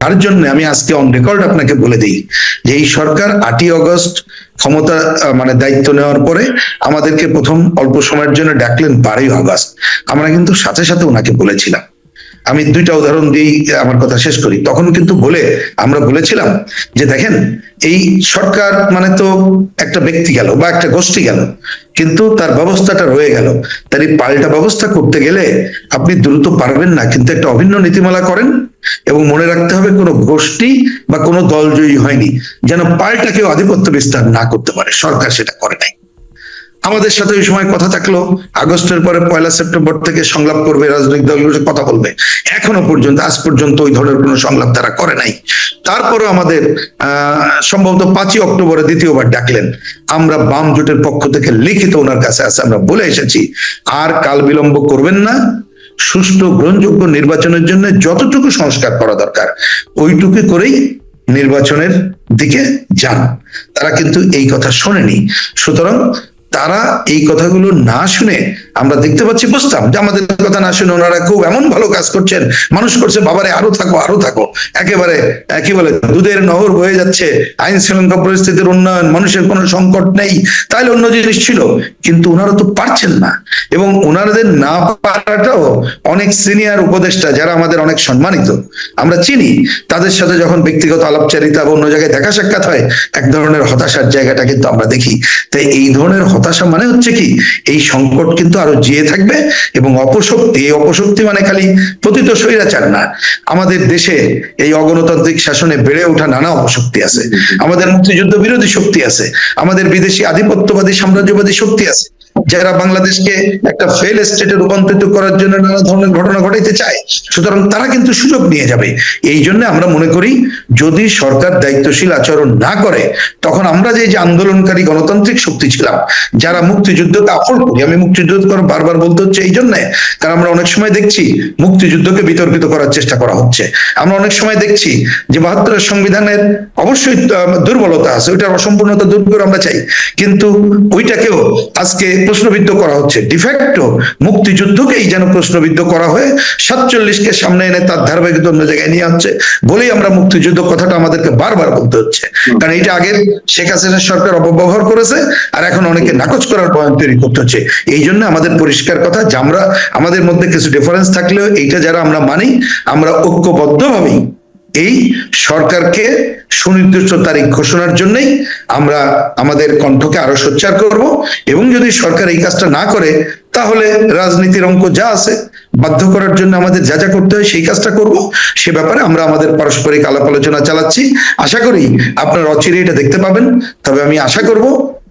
তার জন্য আমি আজকে অন রেকর্ড আপনাকে বলে দিই যে এই সরকার আটই অগস্ট ক্ষমতা মানে দায়িত্ব নেওয়ার পরে আমাদেরকে প্রথম অল্প সময়ের জন্য ডাকলেন বারোই অগস্ট আমরা কিন্তু সাথে সাথে ওনাকে বলেছিলাম। আমি দুইটা উদাহরণ দিয়েই আমার কথা শেষ করি। তখন কিন্তু বলে, আমরা বলেছিলাম যে দেখেন, এই সরকার মানে তো একটা ব্যক্তি গেল বা একটা গোষ্ঠী গেল, কিন্তু তার ব্যবস্থাটা রয়ে গেল। তার এই পাল্টা ব্যবস্থা করতে গেলে আপনি দ্রুত পারবেন না, কিন্তু একটা অভিন্ন নীতিমালা করেন এবং মনে রাখতে হবে কোনো গোষ্ঠী বা কোনো দল জয়ী হয়নি, যেন পাল্টা কেউ আধিপত্য বিস্তার না করতে পারে। সরকার সেটা করে নাই। আমাদের সাথে ওই সময় কথা থাকল। আগস্টের পরে পয়লা সেপ্টেম্বর থেকে সংলাপ করবে রাজনৈতিক দলগুলোর সাথে কথা বলবে। এখনও পর্যন্ত, আজ পর্যন্ত ওই ধরনের কোনো সংলাপ তারা করে নাই। তারপরে আমাদের সম্ভবত পাঁচই অক্টোবরে দ্বিতীয়বার ডাকলেন। আমরা বাম জোটের পক্ষ থেকে লিখিত ওনার কাছে আছে, আমরা বলে এসেছি। আর কাল বিলম্ব করবেন না। সুষ্ঠু, গ্রহণযোগ্য নির্বাচনের জন্য যতটুকু সংস্কার করা দরকার, ওইটুকু করেই নির্বাচনের দিকে যান। তারা কিন্তু এই কথা শোনেনি। সুতরাং তারা এই কথাগুলো না শুনে আমরা দেখতে পাচ্ছি বুঝতাম যে আমাদের কথা না শুনে ওনারা খুব এমন ভালো কাজ করছেন। মানুষ করছে, বাবারে, আরও থাকো আরও থাকো। একেবারে কি বলে, দুধের নহর বয়ে যাচ্ছে, আইন শৃঙ্খলা পরিস্থিতির উন্নয়ন, মানুষের কোনো সংকট নেই। তাহলে অন্য জিনিস ছিল, কিন্তু ওনারা তো পারছেন না। এবং ওনাদের না পারাটাও অনেক সিনিয়র উপদেষ্টা, যারা আমাদের অনেক সম্মানিত, আমরা চিনি, তাদের সাথে যখন ব্যক্তিগত আলাপচারিতা বা অন্য জায়গায় দেখা সাক্ষাৎ হয়, এক ধরনের হতাশার জায়গাটা কিন্তু আমরা দেখি। তাই এই ধরনের হতাশা মানে হচ্ছে কি, এই সংকট কিন্তু আরও জিয়ে থাকবে এবং অপশক্তি, এই অপশক্তি মানে খালি পতিত স্বৈরাচার না। আমাদের দেশে এই অগণতান্ত্রিক শাসনে বেড়ে ওঠা নানা অপশক্তি আছে। আমাদের মুক্তিযুদ্ধ বিরোধী শক্তি আছে। আমাদের বিদেশি আধিপত্যবাদী সাম্রাজ্যবাদী শক্তি আছে। যারা বাংলাদেশকে একটা ফেল স্টেটে রূপান্তরিত করার জন্য নানা ধরনের ঘটনা ঘটাইতে চায়, সুতরাং তারা কিন্তু সুযোগ নিয়ে যাবে। এই জন্য আমরা মনে করি, যদি সরকার দায়িত্বশীল আচরণ না করে, তখন আমরা যে আন্দোলনকারী গণতান্ত্রিক শক্তি ছিলাম, যারা মুক্তিযুদ্ধকে আফল করি, আমি মুক্তিযুদ্ধ বারবার বলতে হচ্ছে এই জন্য, কারণ আমরা অনেক সময় দেখছি মুক্তিযুদ্ধকে বিতর্কিত করার চেষ্টা করা হচ্ছে। আমরা অনেক সময় দেখছি যে, বাহাত্তরের সংবিধানের অবশ্যই দুর্বলতা আছে, ওইটার অসম্পূর্ণতা দূর করে আমরা চাই। কিন্তু ওইটাকেও আজকে প্রশ্নবিদ্ধ করা হচ্ছে। ডিফ্যাক্টো মুক্তিযুদ্ধকেই যেন প্রশ্নবিদ্ধ করা হয়ে সাতচল্লিশকে সামনে এনে তার ধারাবাহিকতা অন্য জায়গায় নিয়ে হচ্ছে বলেই আমরা মুক্তিযুদ্ধ কথাটা আমাদেরকে বারবার বলতে হচ্ছে। কারণ এটা আগের শেখ হাসিনা সরকার অপব্যবহার করেছে আর এখন অনেকে নাকচ করার পয়েন্ট তৈরি করতে হচ্ছে। এই জন্য আমাদের পরিষ্কার কথা যে আমরা আমাদের মধ্যে কিছু ডিফারেন্স থাকলেও এইটা যারা আমরা মানি আমরা ঐক্যবদ্ধভাবেই এই সরকারকে সুনির্দিষ্ট তারিখ ঘোষণার জন্যই আমরা আমাদের কণ্ঠকে আরও সোচ্চার করব এবং যদি সরকার এই কাজটা না করে, তাহলে রাজনীতির অঙ্ক যা আছে বাধ্য করার জন্য আমাদের যা যা করতে হয় সেই কাজটা করব। সে ব্যাপারে আমরা আমাদের পারস্পরিক আলাপ আলোচনা চালাচ্ছি। আশা করি আপনার অচিরে এটা দেখতে পাবেন। তবে আমি আশা করব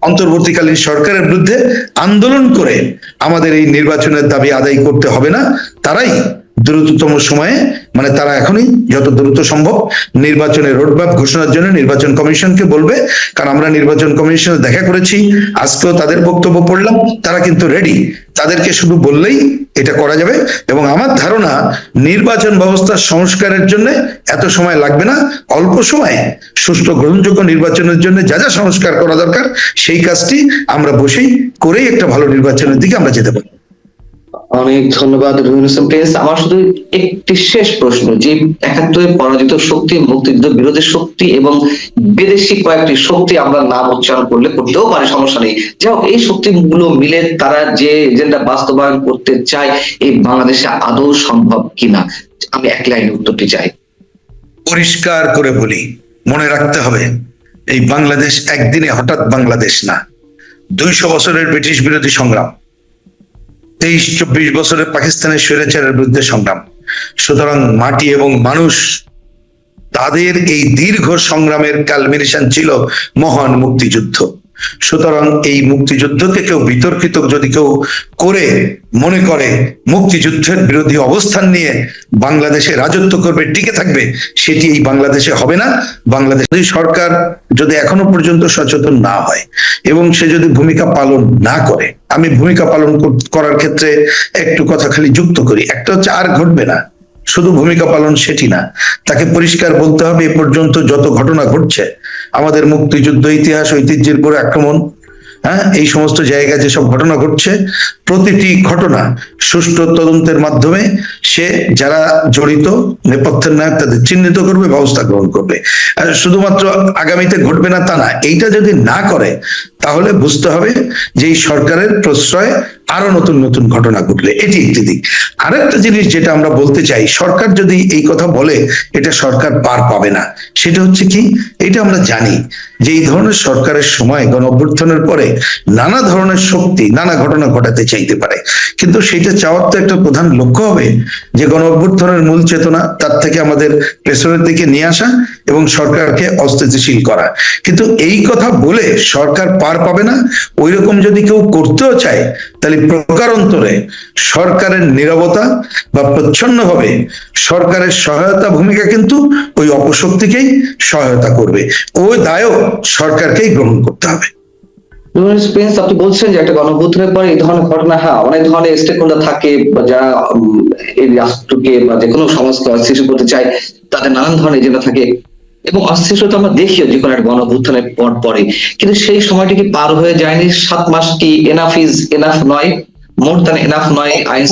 অন্তর্বর্তীকালীন সরকারের বিরুদ্ধে আন্দোলন করে আমাদের এই নির্বাচনের দাবি আদায় করতে হবে না। তারাই দ্রুততম সময়ে মানে তারা এখনই যত দ্রুত সম্ভব নির্বাচনের রোডম্যাপ ঘোষণার জন্য নির্বাচন কমিশনকে বলবে। কারণ আমরা নির্বাচন কমিশনে দেখা করেছি, আজকেও তাদের বক্তব্য পড়লাম, তারা কিন্তু রেডি তাদেরকে শুধু বললেই এটা করা যাবে। এবং আমার ধারণা, নির্বাচন ব্যবস্থা সংস্কারের জন্য এত সময় লাগবে না। অল্প সময়ে সুষ্ঠু গ্রহণযোগ্য নির্বাচনের জন্য যা যা সংস্কার করা দরকার, সেই কাজটি আমরা বসেই করেই একটা ভালো নির্বাচনের দিকে আমরা যেতে পারি অনেক ধন্যবাদ আমার শুধু একটি শেষ প্রশ্ন, যে একাত্তরে পরাজিত শক্তি, মুক্তিযুদ্ধ বিরোধী শক্তি এবং বিদেশি কয়েকটি শক্তি আমরা নাম উচ্চারণ করলে করতেও পারে, সমস্যা নেই। যাই হোক, এই শক্তিগুলো মিলে তারা যে এজেন্ডা বাস্তবায়ন করতে চায়, এই বাংলাদেশে আদৌ সম্ভব কিনা? আমি এক লাইনে উত্তরটি চাই। পরিষ্কার করে বলি, মনে রাখতে হবে, এই বাংলাদেশ একদিনে হঠাৎ বাংলাদেশ না। দুইশো বছরের ব্রিটিশ বিরোধী সংগ্রাম। তেইশ, চব্বিশ বছরের পাকিস্তানের স্বৈরাচারের বিরুদ্ধে সংগ্রাম। সুতরাং মাটি এবং মানুষ, তাদের এই দীর্ঘ সংগ্রামের কালমিনেশন ছিল মহান মুক্তিযুদ্ধ। সুতরাং এই মুক্তিযুদ্ধকে কেউ বিতর্কিত যদি কেউ করে, মনে করে, মুক্তিযুদ্ধের বিরোধী অবস্থান নিয়ে বাংলাদেশে রাজত্ব করবে, টিকে থাকবে, সেটি এই বাংলাদেশে হবে না। বাংলাদেশ সরকার যদি এখনও পর্যন্ত সচেতন না হয় এবং সে যদি ভূমিকা পালন না করে, আমি ভূমিকা পালন করার ক্ষেত্রে একটু কথা খালি যুক্ত করি। একটা হচ্ছে আর ঘটবে না। শুধু ভূমিকা পালন সেটি না, তাকে পরিষ্কার বলতে হবে এ পর্যন্ত যত ঘটনা ঘটছে, আমাদের মুক্তিযুদ্ধ, ইতিহাস, ঐতিহ্যের উপর আক্রমণ হ্যাঁ এই সমস্ত জায়গায় যেসব ঘটনা ঘটছে প্রতিটি ঘটনা সুষ্ঠু তদন্তের মাধ্যমে সে, যারা জড়িত, নেপথ্যের নায়ক তাদের চিহ্নিত করবে, ব্যবস্থা গ্রহণ করবে। শুধুমাত্র আগামীতে ঘটবে না তা না, এইটা যদি না করে, তাহলে বুঝতে হবে যে এই সরকারের প্রশ্রয় আরও নতুন নতুন ঘটনা ঘটবে এটি একটি দিক। আরেকটা জিনিস যেটা আমরা বলতে চাই, সরকার যদি এই কথা বলে, এটা সরকার পার পাবে না। সেটা হচ্ছে কি এটা আমরা জানি যে এই ধরনের সরকারের সময় গণ অভ্যর্থনের পরে নানা ধরনের শক্তি, নানা ঘটনা ঘটাতে চাইতে পারে। কিন্তু সেটা চাওয়ার তো একটা প্রধান লক্ষ্য হবে যে গণ অভ্যুত্থানের মূল চেতনা তার থেকে আমাদের পেছনের দিকে নিয়ে আসা এবং সরকারকে অস্থিতিশীল করা। কিন্তু এই কথা বলে সরকার পার পাবে না ওই রকম যদি কেউ করতেও চায়, তাহলে প্রকারান্তরে সরকারের নিরবতা বা প্রচ্ছন্ন প্রচ্ছন্নভাবে সরকারের সহায়তা ভূমিকা কিন্তু ওই অপশক্তিকেই সহায়তা করবে। ওই দায়ও সরকারকেই গ্রহণ করতে হবে। প্রিন্স আপনি বলছেন যে একটা গণভূতের পরে এই ধরনের ঘটনা হ্যাঁ অনেক ধরনের স্টেক হোল্ডার থাকে বা যারা এই রাষ্ট্রকে বা যে কোনো সমাজকে অস্থিতিশীল করতে চায় তাদের নানান ধরনের এজেন্ডা থাকে। এবং অস্থিতিশীলতা আমরা দেখিও যে কোনো একটা গণভূত্থানের পর পরে। কিন্তু সেই সময়টি কি পার হয়ে যায়নি? সাত মাস কি এনাফ ইজ এনাফ নয়? মোর দ্যান এনাফ নয়? আইন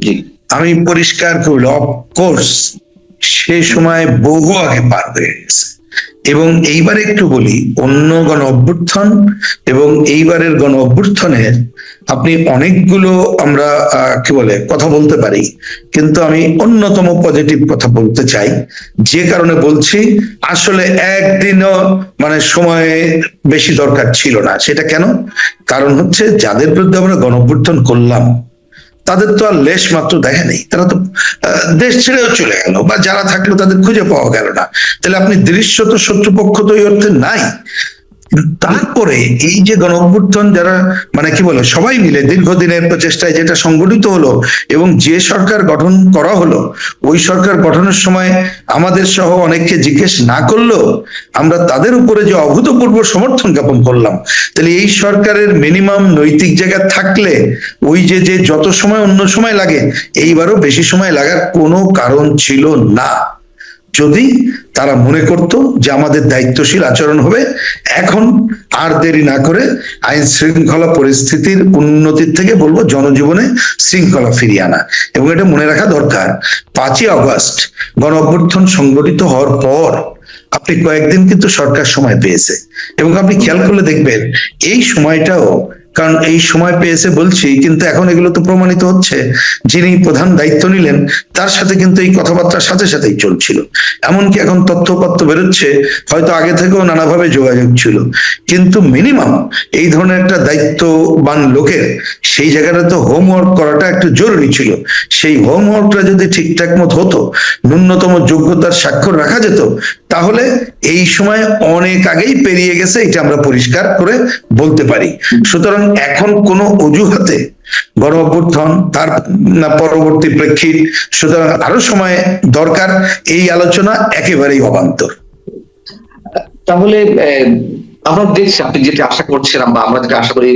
জি। আমি পরিষ্কার করল অফকোর্স সেই সময় বহু আগে পার হয়ে গেছে। এবং এইবার একটু বলি, অন্য গণ অভ্যুত্থান এবং এইবারের গণ অভ্যুত্থানের আপনি অনেকগুলো আমরা কি বলে, কথা বলতে পারি। কিন্তু আমি অন্যতম পজিটিভ কথা বলতে চাই। যে কারণে বলছি, আসলে একদিনও মানে সময় বেশি দরকার ছিল না। সেটা কেন? কারণ হচ্ছে, যাদের বিরুদ্ধে আমরা গণ অভ্যুত্থান করলাম তাদের তো আর লেশ মাত্র দেখা নেই। তারা তো দেশ ছেড়েও চলে গেল বা যারা থাকল তাদের খুঁজে পাওয়া গেল না। তাহলে আপনি দৃশ্যত শত্রুপক্ষ তো এই অর্থে নাই। তারপরে এই যে গণ অভ্যুত্থান যারা মানে কি বলে সবাই মিলে দীর্ঘদিনের প্রচেষ্টায় যেটা সংগঠিত হলো এবং যে সরকার গঠন করা হলো, ওই সরকার গঠনের সময় আমাদের সহ অনেককে জিজ্ঞেস না করলেও আমরা তাদের উপরে যে অভূতপূর্ব সমর্থন জ্ঞাপন করলাম, তাহলে এই সরকারের মিনিমাম নৈতিক জায়গা থাকলে ওই যে যে যত সময় অন্য সময় লাগে, এইবারও বেশি সময় লাগার কোনো কারণ ছিল না। যদি তারা মনে করত যে আমাদের দায়িত্বশীল আচরণ হবে, এখন আর দেরি না করে আইন শৃঙ্খলা পরিস্থিতির উন্নতির থেকে বলব জনজীবনে শৃঙ্খলা ফিরিয়ে আনা। এবং এটা মনে রাখা দরকার, পাঁচই আগস্ট গণ অভ্যুত্থান সংগঠিত হওয়ার পর আপনি কয়েকদিন কিন্তু সরকার সময় পেয়েছে। এবং আপনি খেয়াল করলে দেখবেন, এই সময়টাও কারণ এই সময় পেয়েছে বলছি, কিন্তু এখন এগুলো তো প্রমাণিত হচ্ছে। যিনি প্রধান দায়িত্ব নিলেন, তার সাথে কিন্তু এই কথাবার্তার সাথে সাথেই চলছিল। এমনকি এখন তথ্যপত্র বেরোচ্ছে, হয়তো আগে থেকেও নানাভাবে যোগাযোগ ছিল। কিন্তু মিনিমাম এই ধরনের একটা দায়িত্ববান লোকের, সেই জায়গাটা তো হোমওয়ার্ক করাটা একটু জরুরি ছিল। সেই হোমওয়ার্কটা যদি ঠিকঠাক মতো হতো, ন্যূনতম যোগ্যতার স্বাক্ষর রাখা যেত তাহলে এই সময় অনেক আগেই পেরিয়ে গেছে, এটা আমরা পরিষ্কার করে বলতে পারি। সুতরাং এখন কোনো অজুহাতে গণ অভ্যুত্থান, তার পরবর্তী প্রেক্ষিত, সুতরাং আরও সময় দরকার, এই আলোচনা একেবারেই অবান্তর। তাহলে আমরা দেখছি আপনি যেটা আশা করছিলাম বা আমরা যেটা আশা করি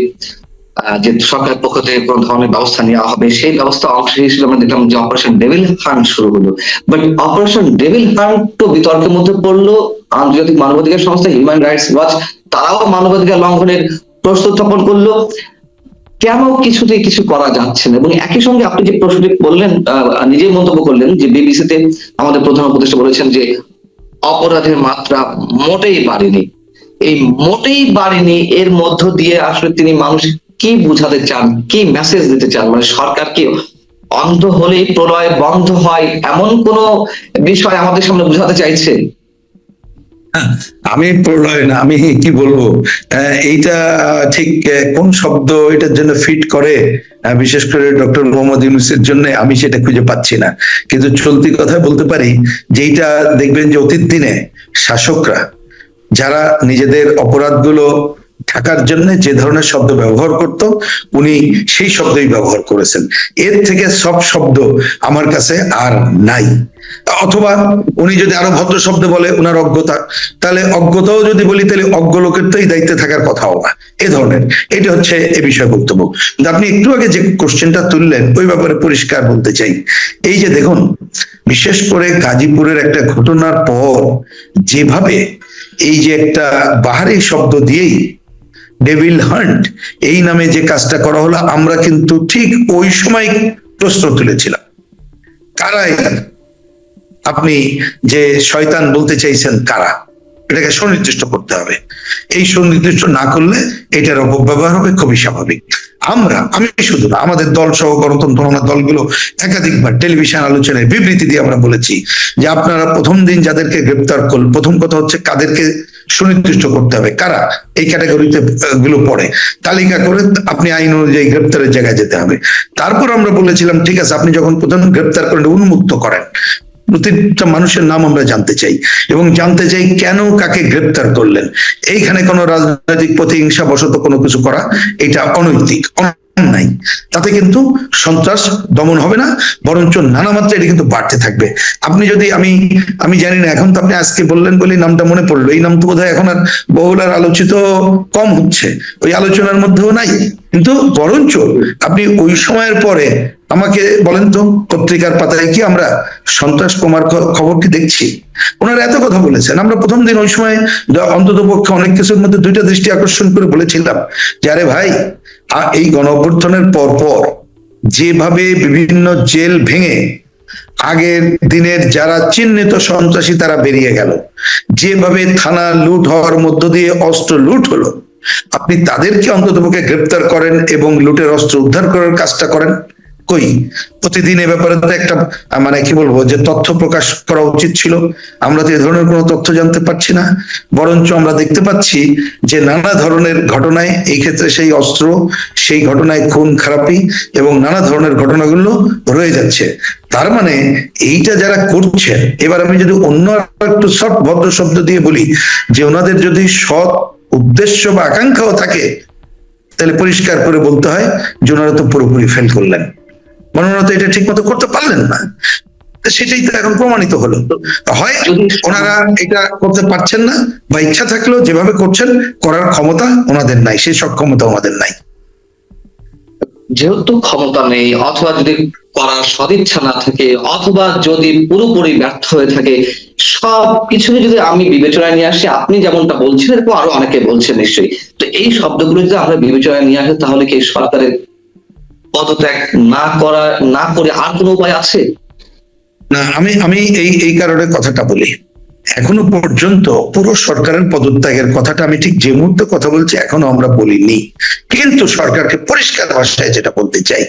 যে সরকারের পক্ষ থেকে কোন ধরনের ব্যবস্থা নেওয়া হবে, সেই ব্যবস্থা অংশ হিসেবে আমরা দেখলাম যে অপারেশন ডেভিল হান্ট শুরু হলো। বাট অপারেশন ডেভিল হান্ট তো বিতর্কের মধ্যে পড়ল। আন্তর্জাতিক মানবাধিকার সংস্থা হিউম্যান রাইটস ওয়াচ তারাও মানবাধিকার লঙ্ঘনের প্রশ্ন উত্থাপন করল। কেন কিছুতেই কিছু করা যাচ্ছে না? এবং একই সঙ্গে আপনি যে প্রশ্নটি বললেন নিজেই মন্তব্য করলেন যে বিবিসিতে আমাদের প্রধান উপদেষ্টা বলেছেন যে অপরাধের মাত্রা মোটেই বাড়েনি। এই মোটেই বাড়েনি, এর মধ্য দিয়ে আসলে তিনি মানুষ কি বুঝাতে চান? কি মেসেজ দিতে চান? মানে সরকার কি অন্ধ হলেই প্রলয় বন্ধ হয়? এমন কোন বিষয় আমাদের সামনে বুঝাতে চাইছে? আমি প্রলয় না, আমি কি বলব? এইটা ঠিক কোন শব্দ এটার জন্য ফিট করে? বিশেষ করে ডক্টর মোহাম্মদ ইউনুসের জন্য আমি সেটা খুঁজে পাচ্ছি না। কিন্তু চলতি কথা বলতে পারি যেইটা দেখবেন যে অতীত দিনে শাসকরা, যারা নিজেদের অপরাধগুলো ঢাকার জন্য যে ধরনের শব্দ ব্যবহার করত, উনি সেই শব্দই ব্যবহার করেছেন। এর থেকে সব শব্দ আমার কাছে আর নাই। অথবা উনি যদি আরও ভদ্র শব্দ বলে, উনার অজ্ঞতা, তাহলে অজ্ঞতাও যদি বলি, তাহলে অজ্ঞ লোকের তো এই দায়িত্বে থাকার কথাও না। এ ধরনের। এটা হচ্ছে এ বিষয়ে বক্তব্য। কিন্তু আপনি একটু আগে যে কোশ্চেনটা তুললেন, ওই ব্যাপারে পরিষ্কার বলতে চাই। এই যে দেখুন, বিশেষ করে গাজীপুরের একটা ঘটনার পর, যেভাবে এই যে একটা বাহারি শব্দ দিয়েই ডেভিল হান্ট, এই নামে যে কাজটা করা হলো, আমরা কিন্তু ঠিক ওই সময় প্রশ্ন তুলেছিলাম। কারাই আপনি যে শয়তান বলতে চাইছেন কারা? এটাকে সুনির্দিষ্ট করতে হবে। এই সুনির্দিষ্ট না করলে এটার অপব্যবহার হবে, খুবই স্বাভাবিক। আমরা, আমি শুধু আমাদের দল সহ গণতন্ত্র দলগুলো একাধিকবার টেলিভিশন আলোচনায় বিবৃতি দিয়ে আমরা বলেছি যে আপনারা প্রথম দিন যাদেরকে গ্রেপ্তার করল প্রথম কথা হচ্ছে কাদেরকে সুনির্দিষ্ট করতে হবে। কারা? এই ক্যাটাগরিতে গুলো পড়ে। তালিকা করে আপনি আইন অনুযায়ী গ্রেপ্তারের জায়গায় যেতে হবে। তারপর আমরা বলেছিলাম, ঠিক আছে, আপনি যখন প্রথম গ্রেপ্তার করেন, উন্মুক্ত করেন। প্রতিটা মানুষের নাম আমরা জানতে চাই এবং জানতে চাই কেন কাকে গ্রেপ্তার করলেন। এইখানে কোনো রাজনৈতিক প্রতিহিংসা বশত কোনো কিছু করা, এটা অনৈতিক। অন্যায় তাতে কিন্তু সন্ত্রাস দমন হবে না, বরঞ্চ নানা মাত্রায় এটা কিন্তু বাড়তে থাকবে। আপনি যদি আমি আমি জানি না, এখন তো আপনি আজকে বললেন বলে নামটা মনে পড়ল। এই নাম তো বোধহয় এখন আর বহুল আর আলোচিত কম হচ্ছে। ওই আলোচনার মধ্যেও নাই। কিন্তু বরঞ্চ আপনি ওই সময়ের পরে আমাকে বলেন তো, পত্রিকার পাতায় কি আমরা সন্ত্রাস কমার খবর কি দেখছি? ওনারা এত কথা বলেছেন। আমরা প্রথম দিন ওই সময় অন্তত পক্ষে অনেক কিছুর মধ্যে দুইটা দৃষ্টি আকর্ষণ করে বলেছিলাম যে, আরে ভাই এই গণ অভ্যুত্থানের পর পর যেভাবে বিভিন্ন জেল ভেঙে আগের দিনের যারা চিহ্নিত সন্ত্রাসী তারা বেরিয়ে গেল, যেভাবে থানা লুট হওয়ার মধ্য দিয়ে অস্ত্র লুট হলো, আপনি তাদেরকে অন্ততপক্ষে গ্রেপ্তার করেন এবং লুটের অস্ত্র উদ্ধার করার কাজটা করেন। কই? প্রতিদিন এ ব্যাপারে তো একটা মানে কি বলব, যে তথ্য প্রকাশ করা উচিত ছিল। আমরা তো এ ধরনের কোনো তথ্য জানতে পারছি না। বরঞ্চ আমরা দেখতে পাচ্ছি যে নানা ধরনের ঘটনায় এই ক্ষেত্রে সেই অস্ত্র, সেই ঘটনায় খুন খারাপি এবং নানা ধরনের ঘটনাগুলো রয়ে যাচ্ছে। তার মানে এইটা যারা করছেন, এবার আমি যদি অন্য একটু সৎ ভদ্র শব্দ দিয়ে বলি, যে ওনাদের যদি সৎ উদ্দেশ্য বা আকাঙ্ক্ষাও থাকে, তাহলে পরিষ্কার করে বলতে হয় যে ওনারা তো পুরোপুরি ফেল করলেন। মানে ওনারা তো এটা ঠিক মতো করতে পারলেন না। সেটাই তো এখন প্রমাণিত হলো। হয় যদি- ওনারা এটা করতে পারছেন না বা ইচ্ছা থাকলেও যেভাবে করছেন করার ক্ষমতা ওনাদের নাই সেই সক্ষমতা ওনাদের নাই। যেহেতু ক্ষমতা নেই অথবা যদি করার সদিচ্ছা না থাকে অথবা যদি পুরোপুরি ব্যর্থ হয়ে থাকে সব কিছুকে যদি আমি বিবেচনায় নিয়ে আসি আপনি যেমনটা বলছেন এরকম আরও অনেকে বলছেন নিশ্চয়ই। তো এই শব্দগুলো যদি আমরা বিবেচনায় নিয়ে আসি তাহলে কি সরকারের পদত্যাগ না করা, না করে আর কোনো উপায় আছে? না, আমি আমি এই এই কারণে কথাটা বলি। এখনও পর্যন্ত পুরো সরকারের পদত্যাগের কথাটা আমি ঠিক যে মুহূর্তে কথা বলছি, এখনও আমরা বলিনি। কিন্তু সরকারকে পরিষ্কার ভাষায় যেটা বলতে চাই,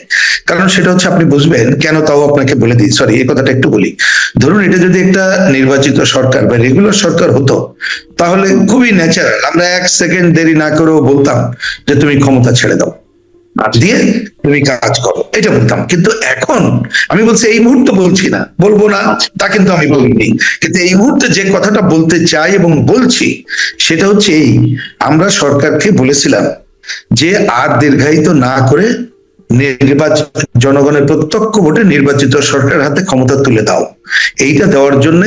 কারণ সেটা হচ্ছে আপনি বুঝবেন, কেন তাও আপনাকে বলে দিই সরি এই কথাটা একটু বলি। ধরুন, এটা যদি একটা নির্বাচিত সরকার বা রেগুলার সরকার হতো, তাহলে খুবই ন্যাচারাল আমরা এক সেকেন্ড দেরি না করেও বলতাম যে তুমি ক্ষমতা ছেড়ে দাও। দিয়ে তুমি কাজ করো। এটা বলতাম। কিন্তু এখন আমি বলছি, এই মুহূর্তে বলছি না। বলব না, তা কিন্তু আমি বলিনি। কিন্তু এই মুহূর্তে যে কথাটা বলতে চাই এবং বলছি, সেটা হচ্ছে এই। আমরা সরকারকে বলেছিলাম যে আর দীর্ঘায়িত না করে নির্বাচন জনগণের প্রত্যক্ষ ভোটে নির্বাচিত সরকার হাতে ক্ষমতা তুলে দাও। এইটা দেওয়ার জন্য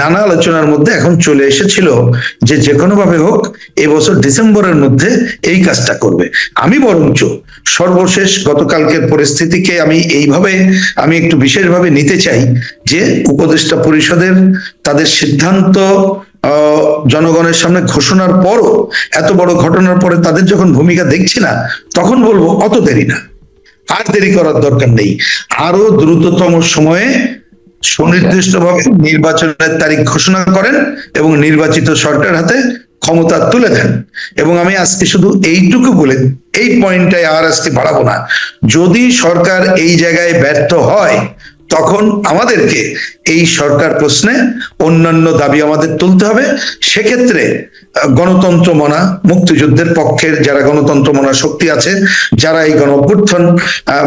নানা আলোচনার মধ্যে এখন চলে এসেছিল যে যে কোনো ভাবে হোক এবছর ডিসেম্বরের মধ্যে এই কাজটা করবে। আমি বরঞ্চ সর্বশেষ গতকালকের পরিস্থিতিকে আমি এইভাবে, আমি একটু বিশেষভাবে নিতে চাই যে উপদেষ্টা পরিষদের তাদের সিদ্ধান্ত জনগণের সামনে ঘোষণার পরও, এত বড় ঘটনার পরে তাদের যখন ভূমিকা দেখছি না, তখন বলব অত দেরি না। আর দেরি করার দরকার নেই। আরও দ্রুততম সময়ে সুনির্দিষ্টভাবে নির্বাচনের তারিখ ঘোষণা করেন এবং নির্বাচিত সরকার হাতে ক্ষমতা তুলে দেন। এবং আমি আজকে শুধু এইটুকু বলে, এই পয়েন্টটাই আর আজকে বাড়াবো না। যদি সরকার এই জায়গায় ব্যর্থ হয় তখন আমাদেরকে এই সরকার প্রশ্নে অন্যান্য দাবি আমাদের তুলতে হবে। সেক্ষেত্রে গণতন্ত্র মনা মুক্তিযুদ্ধের পক্ষের যারা গণতন্ত্র মনা শক্তি আছে, যারা এই গণ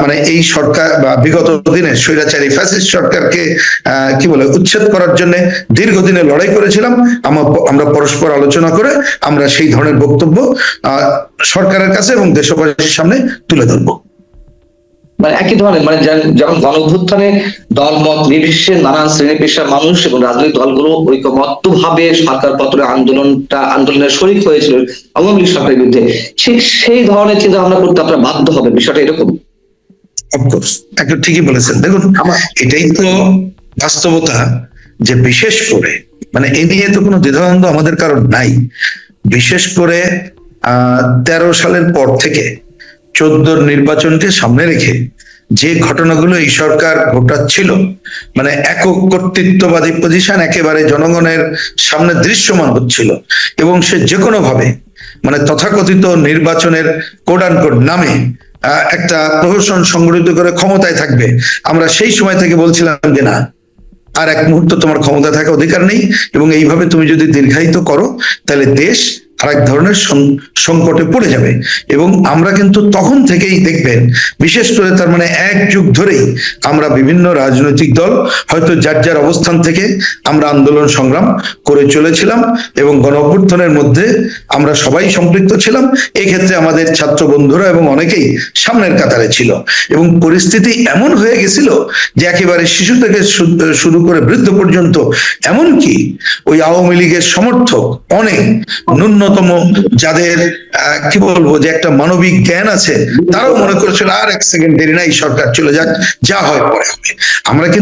মানে এই সরকার বা বিগত দিনে স্বৈরাচারী ফ্যাসিস্ট সরকারকে কি বলে, উচ্ছেদ করার জন্য দীর্ঘদিনে লড়াই করেছিলাম। আমরা পরস্পর আলোচনা করে আমরা সেই ধরনের বক্তব্য সরকারের কাছে এবং দেশবাসীর সামনে তুলে ধরবো। মানে একই ধরনের মানে যেমন গণ অভ্যুত্থানে দলমত নির্বিশেষে নানান শ্রেণি পেশার মানুষ এবং রাজনৈতিক দলগুলো ঐক্যমত্ত ভাবে সরকার পত্রের আন্দোলনটা আন্দোলনের শরিক হয়েছিল আওয়ামী লীগ সরকারের বিরুদ্ধে ঠিক সেই ধরনের চিন্তা ভাবনা করতে আপনারা বাধ্য হবে বিষয়টা এরকম। অফকোর্স একটু ঠিকই বলেছেন। দেখুন এটাই তো বাস্তবতা যে বিশেষ করে মানে এ নিয়ে তো কোনো দ্বিধাদ্বন্দ্ব আমাদের কারণ নাই। বিশেষ করে আহ তেরো সালের পর থেকে চোদ্দোর নির্বাচনকে সামনে রেখে যে ঘটনাগুলো এই সরকার ঘটাচ্ছিল মানে একক কর্তৃত্ববাদী পজিশন একেবারে জনগণের সামনে দৃশ্যমান হচ্ছিল এবং সে যে কোনো ভাবে মানে তথাকথিত নির্বাচনের কোড আন কোড নামে একটা প্রহসন সংগঠিত করে ক্ষমতায় থাকবে। আমরা সেই সময় থেকে বলছিলাম যে না, আর এক মুহূর্ত তোমার ক্ষমতা থাকা অধিকার নেই এবং এইভাবে তুমি যদি দীর্ঘায়িত করো, তাহলে দেশ আর এক ধরনের সংকটে পড়ে যাবে। এবং আমরা কিন্তু তখন থেকেই দেখবেন, বিশেষ করে তার মানে এক যুগ ধরেই আমরা বিভিন্ন রাজনৈতিক দল, হয়তো যার যার অবস্থান থেকে আমরা আন্দোলন সংগ্রাম করে চলেছিলাম এবং গণ মধ্যে আমরা সবাই সম্পৃক্ত ছিলাম। এক্ষেত্রে আমাদের ছাত্র বন্ধুরা এবং অনেকেই সামনের কাতারে ছিল। এবং পরিস্থিতি এমন হয়ে গেছিল যে একেবারে শিশু থেকে শুরু করে বৃদ্ধ পর্যন্ত, এমনকি ওই আওয়ামী লীগের সমর্থক অনেক ন্যূনতম যাদের আহ, কি বলব যে একটা মানবিক জ্ঞান আছে তারাও মনে করেছিল আর এক সেকেন্ড দেরি নাই সরকার চলে যাক যা হয় পরে হবে। আমরা কিন্তু